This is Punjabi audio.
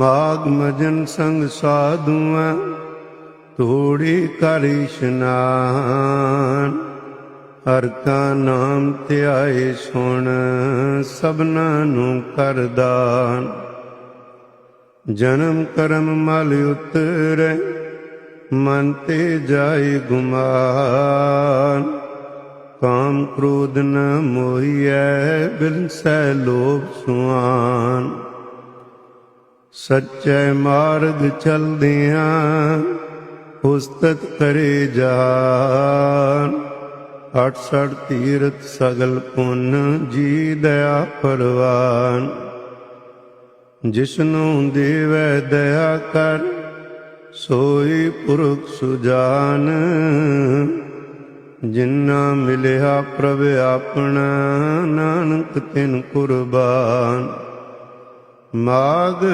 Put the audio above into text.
ਮਾਗ ਮਜਨ ਸੰਗ ਸਾਧੂਆਂ ਤੋੜੀ ਕਰ ਇਸ਼ਨਾਨ। ਹਰ ਕਾ ਨਾਮ ਧਿਆਏ ਸੁਣ, ਸਭਨਾਂ ਨੂੰ ਕਰਦਾਨ ਜਨਮ ਕਰਮ ਮਲ ਉਤਰੈ, ਮਨ ਤੇ ਜਾਏ ਗੁਮਾਨ। ਕਾਮ ਕ੍ਰੋਧ ਨ ਮੋਹੀਐ ਬਿਨਸੈ ਲੋਭ ਸੁਆਨ। ਸੱਚੇ ਮਾਰਗ ਚਲਦਿਆਂ ਉਸਤਤ ਕਰੇ ਜਾਨ। ਅਠ ਸੜ ਤੀਰਥ ਸਗਲ ਪੁੰਨ ਜੀ ਦਇਆ ਪਰਵਾਨ ਜਿਸਨੂੰ ਦੇਵੈ ਦਇਆ ਕਰ, ਸੋਈ ਪੁਰਖ ਸੁਜਾਨ। ਜਿਨ੍ਹਾਂ ਮਿਲਿਆ ਪ੍ਰਭ ਆਪਣਾ, ਨਾਨਕ ਤਿਨ ਕੁਰਬਾਨ। ਮਾਗ